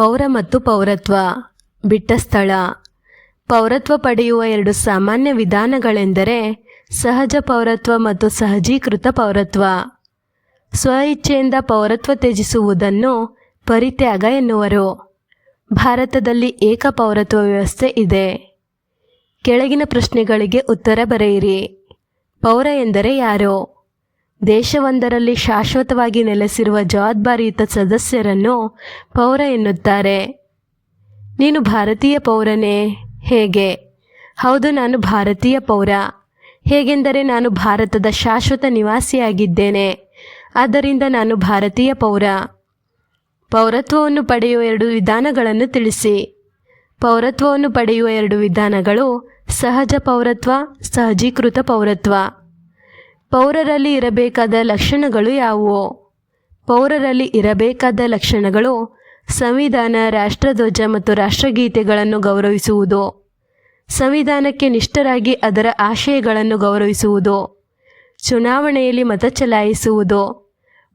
ಪೌರ ಮತ್ತು ಪೌರತ್ವ. ಬಿಟ್ಟ ಸ್ಥಳ. ಪೌರತ್ವ ಪಡೆಯುವ ಎರಡು ಸಾಮಾನ್ಯ ವಿಧಾನಗಳೆಂದರೆ ಸಹಜ ಪೌರತ್ವ ಮತ್ತು ಸಹಜೀಕೃತ ಪೌರತ್ವ. ಸ್ವ ಇಚ್ಛೆಯಿಂದ ಪೌರತ್ವ ತ್ಯಜಿಸುವುದನ್ನು ಪರಿತ್ಯಾಗ ಎನ್ನುವರು. ಭಾರತದಲ್ಲಿ ಏಕ ಪೌರತ್ವ ವ್ಯವಸ್ಥೆ ಇದೆ. ಕೆಳಗಿನ ಪ್ರಶ್ನೆಗಳಿಗೆ ಉತ್ತರ ಬರೆಯಿರಿ. ಪೌರ ಎಂದರೆ ಯಾರು? ದೇಶವೊಂದರಲ್ಲಿ ಶಾಶ್ವತವಾಗಿ ನೆಲೆಸಿರುವ ಜವಾಬ್ದಾರಿಯುತ ಸದಸ್ಯರನ್ನು ಪೌರ ಎನ್ನುತ್ತಾರೆ. ನೀನು ಭಾರತೀಯ ಪೌರನೇ? ಹೇಗೆ? ಹೌದು, ನಾನು ಭಾರತೀಯ ಪೌರ. ಹೇಗೆಂದರೆ ನಾನು ಭಾರತದ ಶಾಶ್ವತ ನಿವಾಸಿಯಾಗಿದ್ದೇನೆ. ಆದ್ದರಿಂದ ನಾನು ಭಾರತೀಯ ಪೌರ. ಪೌರತ್ವವನ್ನು ಪಡೆಯುವ ಎರಡು ವಿಧಾನಗಳನ್ನು ತಿಳಿಸಿ. ಪೌರತ್ವವನ್ನು ಪಡೆಯುವ ಎರಡು ವಿಧಾನಗಳು ಸಹಜ ಪೌರತ್ವ, ಸಹಜೀಕೃತ ಪೌರತ್ವ. ಪೌರರಲ್ಲಿ ಇರಬೇಕಾದ ಲಕ್ಷಣಗಳು ಯಾವುವು? ಪೌರರಲ್ಲಿ ಇರಬೇಕಾದ ಲಕ್ಷಣಗಳು ಸಂವಿಧಾನ, ರಾಷ್ಟ್ರಧ್ವಜ ಮತ್ತು ರಾಷ್ಟ್ರಗೀತೆಗಳನ್ನು ಗೌರವಿಸುವುದು. ಸಂವಿಧಾನಕ್ಕೆ ನಿಷ್ಠರಾಗಿ ಅದರ ಆಶಯಗಳನ್ನು ಗೌರವಿಸುವುದು. ಚುನಾವಣೆಯಲ್ಲಿ ಮತ ಚಲಾಯಿಸುವುದು.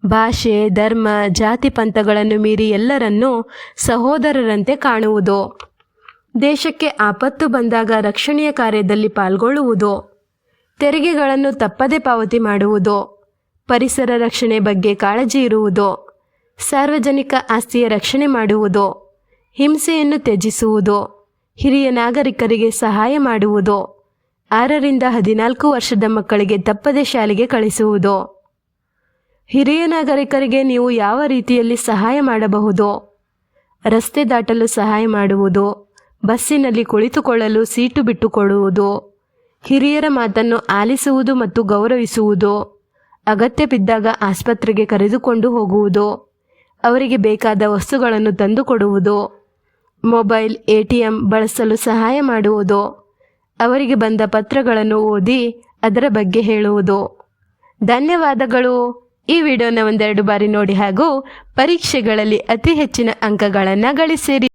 ಭಾಷೆ, ಧರ್ಮ, ಜಾತಿ ಪಂಥಗಳನ್ನು ಮೀರಿ ಎಲ್ಲರನ್ನೂ ಸಹೋದರರಂತೆ ಕಾಣುವುದು. ದೇಶಕ್ಕೆ ಆಪತ್ತು ಬಂದಾಗ ರಕ್ಷಣೆಯ ಕಾರ್ಯದಲ್ಲಿ ಪಾಲ್ಗೊಳ್ಳುವುದು. ತೆರಿಗೆಗಳನ್ನು ತಪ್ಪದೆ ಪಾವತಿ ಮಾಡುವುದು, ಪರಿಸರ ರಕ್ಷಣೆ ಬಗ್ಗೆ ಕಾಳಜಿ ಇರುವುದು, ಸಾರ್ವಜನಿಕ ಆಸ್ತಿಯ ರಕ್ಷಣೆ ಮಾಡುವುದು, ಹಿಂಸೆಯನ್ನು ತ್ಯಜಿಸುವುದು, ಹಿರಿಯ ನಾಗರಿಕರಿಗೆ ಸಹಾಯ ಮಾಡುವುದು, ಆರರಿಂದ ಹದಿನಾಲ್ಕು ವರ್ಷದ ಮಕ್ಕಳಿಗೆ ತಪ್ಪದೆ ಶಾಲೆಗೆ ಕಳಿಸುವುದು. ಹಿರಿಯ ನಾಗರಿಕರಿಗೆ ನೀವು ಯಾವ ರೀತಿಯಲ್ಲಿ ಸಹಾಯ ಮಾಡಬಹುದು? ರಸ್ತೆ ದಾಟಲು ಸಹಾಯ ಮಾಡುವುದು, ಬಸ್ಸಿನಲ್ಲಿ ಕುಳಿತುಕೊಳ್ಳಲು ಸೀಟು ಬಿಟ್ಟುಕೊಡುವುದು. ಹಿರಿಯರ ಮಾತನ್ನು ಆಲಿಸುವುದು ಮತ್ತು ಗೌರವಿಸುವುದು, ಅಗತ್ಯ ಬಿದ್ದಾಗ ಆಸ್ಪತ್ರೆಗೆ ಕರೆದುಕೊಂಡು ಹೋಗುವುದು, ಅವರಿಗೆ ಬೇಕಾದ ವಸ್ತುಗಳನ್ನು ತಂದುಕೊಡುವುದು ಮೊಬೈಲ್ ಎ ಬಳಸಲು ಸಹಾಯ ಮಾಡುವುದು, ಅವರಿಗೆ ಬಂದ ಪತ್ರಗಳನ್ನು ಓದಿ ಅದರ ಬಗ್ಗೆ ಹೇಳುವುದು. ಧನ್ಯವಾದಗಳು. ಈ ವಿಡಿಯೋನ ಒಂದೆರಡು ಬಾರಿ ನೋಡಿ ಹಾಗೂ ಪರೀಕ್ಷೆಗಳಲ್ಲಿ ಅತಿ ಹೆಚ್ಚಿನ ಅಂಕಗಳನ್ನು ಗಳಿಸಿರಿ.